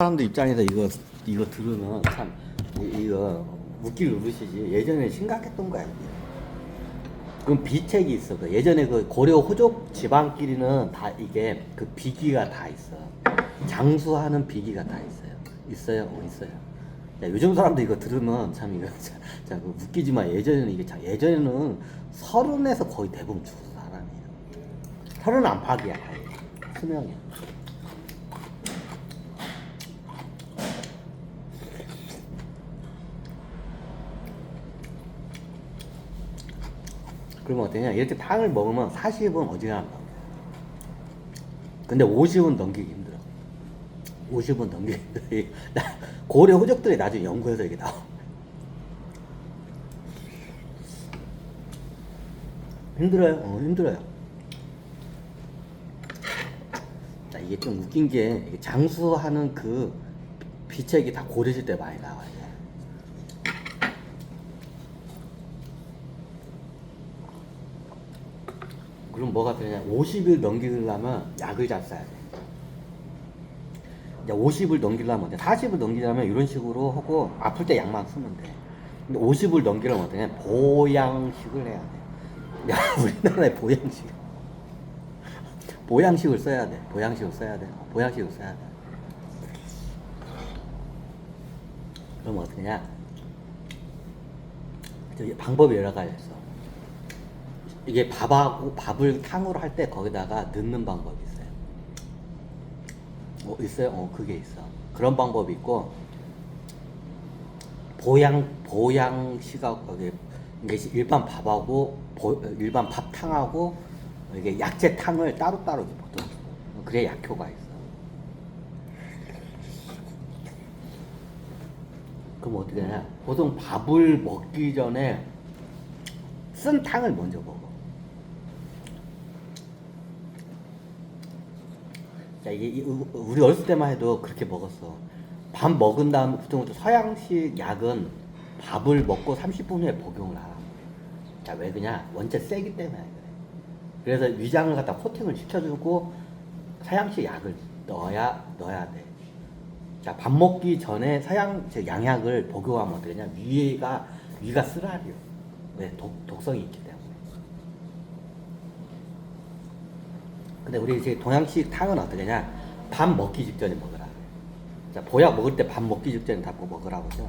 사람들 입장에서 이거 이거 들으면 참 이- 이거 웃길 노릇이지. 예전에 심각했던 거야 이게. 그럼 비책이 있어 그 예전에 그 고려 호족 지방끼리는 다 이게 그 비기가 다 있어 장수하는 비기가 다 있어요. 있어요? 어, 있어요. 야, 요즘 사람들 이거 들으면 참 이거 자, 자, 그 웃기지만 예전에는 이게 자, 예전에는 서른에서 거의 대부분 죽었어 사람이에요 서른 안팎이야 수명이 그러면 어떠냐? 이렇게 탕을 먹으면 40은 어지간한 겁니다 근데 50은 넘기기 힘들어. 50은 넘기기 힘들어. 나- 고려 호적들이 나중에 연구해서 이게 나와. 힘들어요? 어, 힘들어요. 자, 이게 좀 웃긴 게 장수하는 그 비책이 다 고려실 때 많이 나와요 그럼 뭐가 되냐? 50일 넘기려면 약을 잘 써야 돼. 이제 50을 넘기려면, 40을 넘기려면 이런 식으로 하고 아플 때 약만 쓰면 돼. 근데 50을 넘기려면 어떠냐? 보양식을 해야 돼. 야, 우리나라에 보양식. 보양식을 써야 돼. 보양식을 써야 돼. 보양식을 써야 돼. 그럼 어떠냐? 방법이 여러 가지 있어. 이게 밥하고 밥을 탕으로 할 때 거기다가 넣는 방법이 있어요. 어, 있어요? 어, 그게 있어. 그런 방법이 있고 보양 보양식하고 이게 일반 밥하고 보- 일반 밥탕하고 이게 약재탕을 따로따로 보통 그래 약효가 있어. 그럼 어떻게 하냐? 보통 밥을 먹기 전에 쓴 탕을 먼저 먹어. 자, 이게 이- 우- 우리 어렸을 때만 해도 그렇게 먹었어. 밥 먹은 다음 보통 서양식 약은 밥을 먹고 30분 후에 복용을 하라. 자, 왜 그냐? 원체 세기 때문에 그래. 그래서 위장을 갖다 코팅을 시켜주고 서양식 약을 넣어야 넣어야 돼. 자, 밥 먹기 전에 서양 저 양약을 복용하면 되냐? 위가 위가 쓰라려. 왜? 독, 독성이 있기 때문에. 근데 우리 이제 동양식 탕은 어떻게냐? 밥 먹기 직전에 먹으라. 자, 보약 먹을 때 밥 먹기 직전에 다 먹으라고죠.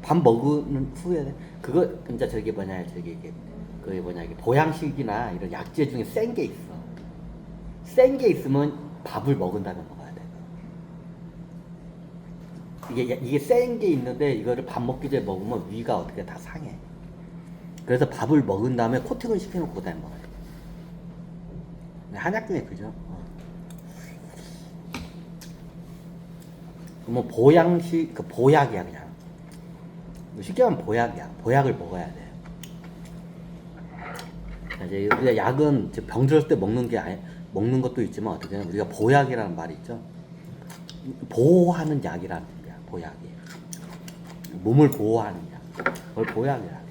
밥 먹은 후에 그거 진짜 저기 뭐냐 저기 이게 그 뭐냐 이게 보양식이나 이런 약재 중에 센 게 있어. 센 게 있으면 밥을 먹은 다음에 먹어야 돼. 이게 이게 센 게 있는데 이거를 밥 먹기 전에 먹으면 위가 어떻게 다 상해. 그래서 밥을 먹은 다음에 코팅을 시켜놓고 그다음에 먹어야 돼. 한약 중에 그죠. 어. 뭐 보양식 그 보약이야 그냥. 쉽게 말하면 보약이야. 보약을 먹어야 돼. 자, 이제 우리가 약은 병들었을 때 먹는 게 아니, 먹는 것도 있지만 어떻게 보면 우리가 보약이라는 말이 있죠. 보호하는 약이라는 뜻이야. 보약이. 몸을 보호하는 약. 그걸 보약이라 해.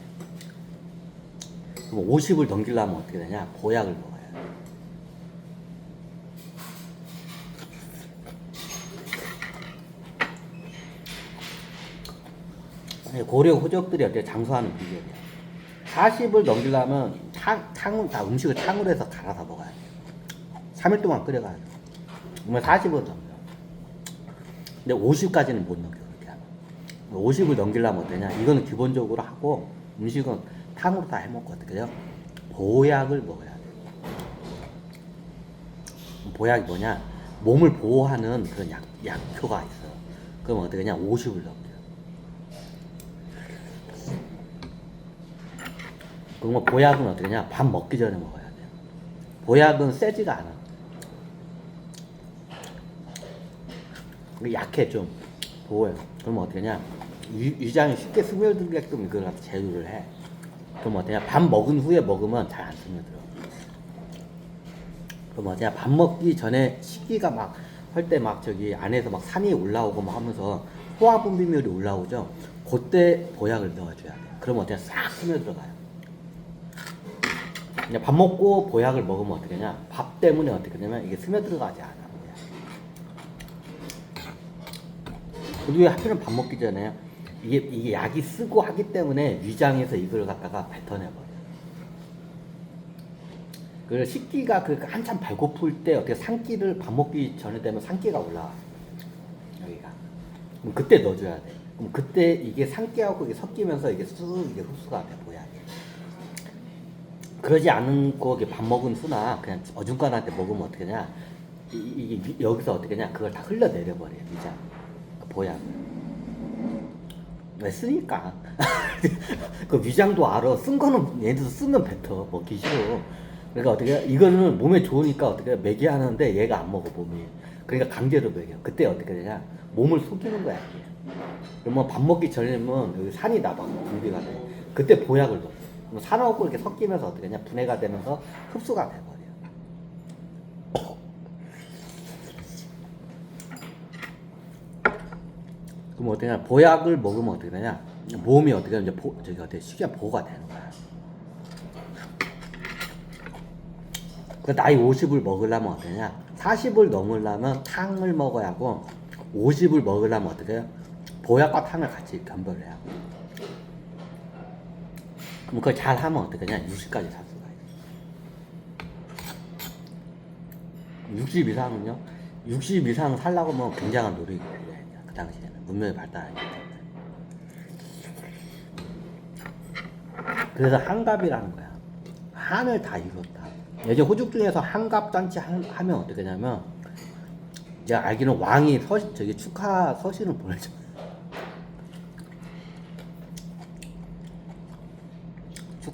그럼 50을 넘기려면 어떻게 되냐? 보약을 먹어야 돼. 아니, 고려 호족들이 어떻게 장수하는 비결이야. 40을 넘기려면 탕, 탕, 다 음식을 탕으로 해서 갈아서 먹어야 돼. 3일 동안 끓여가야 돼. 정말 40을 넘겨. 근데 50까지는 못 넘겨, 그렇게 하면. 50을 넘기려면 어떠냐? 이거는 기본적으로 하고, 음식은 탕으로 다 해먹고 어떻게 해요? 보약을 먹어야 돼. 보약이 뭐냐? 몸을 보호하는 그런 약, 약효가 있어. 그럼 어떻게 하냐? 50을 넘겨. 그러면 보약은 어떻게냐? 밥 먹기 전에 먹어야 돼. 보약은 세지가 않아. 약해 좀 보호해. 그러면 어떻게냐? 위, 위장이 쉽게 스며들게끔 이걸 갖다 제조를 해. 그럼 어떠냐? 밥 먹은 후에 먹으면 잘 안 스며들어. 그럼 어떠냐? 밥 먹기 전에 식기가 막 할 때 막 저기 안에서 막 산이 올라오고 막 하면서 소화 분비물이 올라오죠. 그때 보약을 넣어줘야 돼. 그러면 어떠냐? 싹 스며들어가요. 그냥 밥 먹고 보약을 먹으면 어떻게 되냐? 밥 때문에 어떻게 되냐면 이게 스며들어가지 않아. 근데 왜 하필은 밥 먹기 전에 이게 이게 약이 쓰고 하기 때문에 위장에서 이걸 갖다가 뱉어내 버려. 그래서 식기가 그 한참 배고플 때 어떻게 산기를 밥 먹기 전에 되면 산기가 올라와 여기가. 그럼 그때 넣어줘야 돼. 그럼 그때 이게 산기하고 이게 섞이면서 이게 쑥 이게 흡수가 돼. 그러지 않고 이게 밥 먹은 수나 그냥 어중간할 때 먹으면 어떻게 하냐? 이- 위- 여기서 어떻게 하냐? 그걸 다 흘러내려 버려요 위장. 그 보양. 왜 쓰니까? 그 위장도 알아. 쓴 거는 얘네도 쓰면 뱉어. 먹기 싫어. 그러니까 어떻게 해? 이거는 몸에 좋으니까 어떻게 해? 먹이 하는데 얘가 안 먹어 몸이. 그러니까 강제로 먹여 그때 어떻게 되냐? 몸을 속이는 거야 그러면 밥 먹기 전에는 산이 나봐 분비가. 돼 그때 보약을 넣어 그럼 산하고 이렇게 섞이면서 어떻게 되냐 분해가 되면서 흡수가 돼버려 그럼 어떻게 되냐? 보약을 먹으면 어떻게 되냐? 몸이 어떻게 되냐? 보, 저기 어떻게 쉽게 보호가 되는 거야. 그 나이 50을 먹으려면 되냐? 40을 넘으려면 탕을 먹어야 하고 50을 먹으려면 어떻게 해요? 보약과 탕을 같이 겸별해야 하고 그럼 그걸 잘 하면 되냐? 60까지 살 수가 있어 60 이상은요? 60 이상 살라고 하면 굉장한 노력이 필요해 그 당시에는. 문명이 발달하기 때문에. 그래서 한갑이라는 거야. 한을 다 이뤘다. 예전 호죽 중에서 한갑 잔치 하- 하면 어떻게 되냐면 제가 알기로는 왕이 서 저기 축하 서신을 보내줘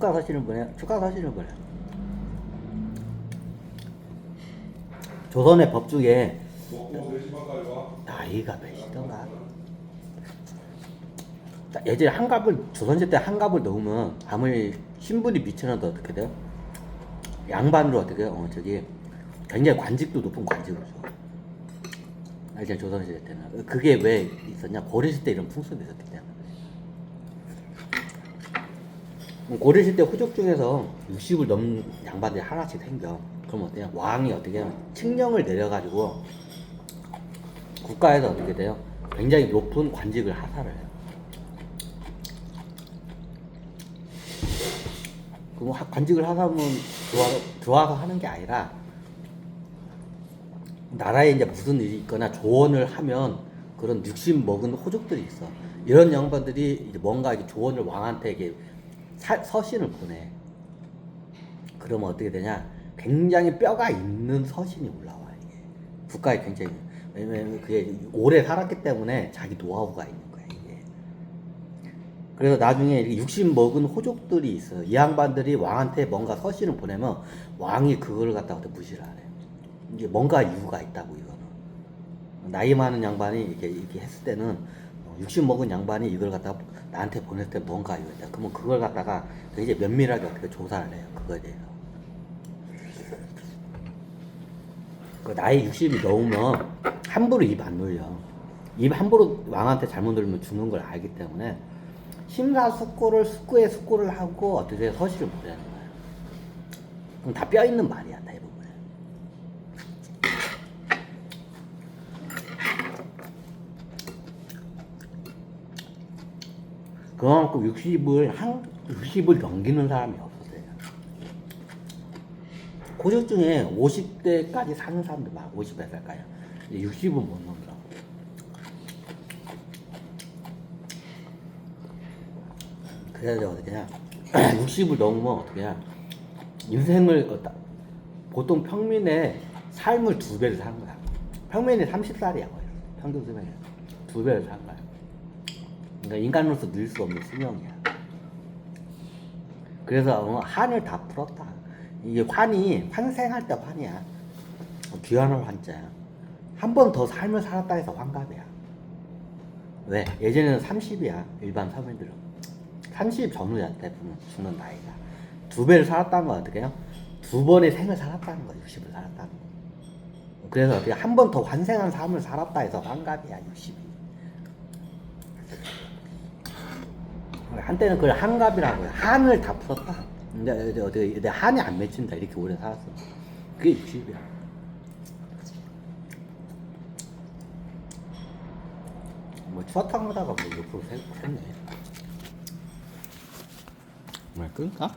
축하 서신을 보내 축하 서신을 보내 조선의 법 중에 먹고 4시 반까지 와. 나이가 몇이던가 자, 예전에 한갑을 조선시대 때 한갑을 넣으면 아무리 신분이 미쳐나도 어떻게 돼요? 양반으로 어떻게 해요? 어, 저기 굉장히 관직도 높은 관직을 줘. 예전 조선시대 때는 그게 왜 있었냐? 고려시대 이런 풍습이 있었기 때문에. 그럼 고려시대 후족 중에서 60을 넘는 양반들이 하나씩 생겨. 그럼 어때요? 왕이 어떻게 해요? 칙령을 내려가지고 국가에서 어떻게 돼요? 굉장히 높은 관직을 하사를 해요. 하- 관직을 하사하면 좋아서 하는 게 아니라 나라에 이제 무슨 일이 있거나 조언을 하면 그런 육심 먹은 호족들이 있어. 이런 양반들이 이제 뭔가 이렇게 조언을 왕한테 이게 사- 서신을 보내. 그러면 어떻게 되냐? 굉장히 뼈가 있는 서신이 올라와 이게 국가에 굉장히 왜냐면 그게 오래 살았기 때문에 자기 노하우가 있는 거야 이게. 그래서 나중에 육신 먹은 호족들이 있어요. 이 양반들이 왕한테 뭔가 서신을 보내면 왕이 그걸 갖다가 또 무시를 안 해요. 이게 뭔가 이유가 있다고 이거는. 나이 많은 양반이 이렇게, 이렇게 했을 때는 어, 육신 먹은 양반이 이걸 갖다가 나한테 보낼 때 뭔가 있다. 그러면 그걸 갖다가 굉장히 면밀하게 어떻게 조사를 해요. 그거에 대해서. 그 나이 60이 넘으면 함부로 입 안 놀려. 입 함부로 왕한테 잘못 놀면 죽는 걸 알기 때문에 심사숙고를 숙고에 숙고를 하고 어떻게 서실을 보내는 거야. 그럼 다 뼈 있는 말이야 대부분. 그만큼 60을 한 60을 넘기는 사람이 없었어요. 고족 중에 50대까지 사는 사람들 막 50몇 살까지 60은 못 넘더라고. 그래서 어떻게 냐 60을 넘으면 어떻게 냐 인생을 보통 평민의 삶을 두 배를 사는 거야. 평민이 30살이야 거의. 평균 수명이 두 배를 사는 거야. 그러니까 인간으로서 늘수 없는 수명이야. 그래서 어, 한을 다 풀었다. 이게 환이 환생할 때 환이야. 어, 귀환할 환자야. 한 번 더 삶을 살았다 해서 환갑이야. 왜? 예전에는 30이야. 일반 사람들은. 30 전후야 대부분 죽는 나이가. 두 배를 살았다는 건 어떻게 해요? 두 번의 생을 살았다는 거야. 60을 살았다는 거. 그래서 한 번 더 환생한 삶을 살았다 해서 환갑이야. 60이. 한때는 그걸 한갑이라고 해요. 한을 다 풀었다. 근데 이제 어떻게 내 한이 안 맺힌다 이렇게 오래 살았어. 그게 60이야. 뭐뭐 추어탕 하다가 뭐 옆으로 샜- 샜네 말 끊까?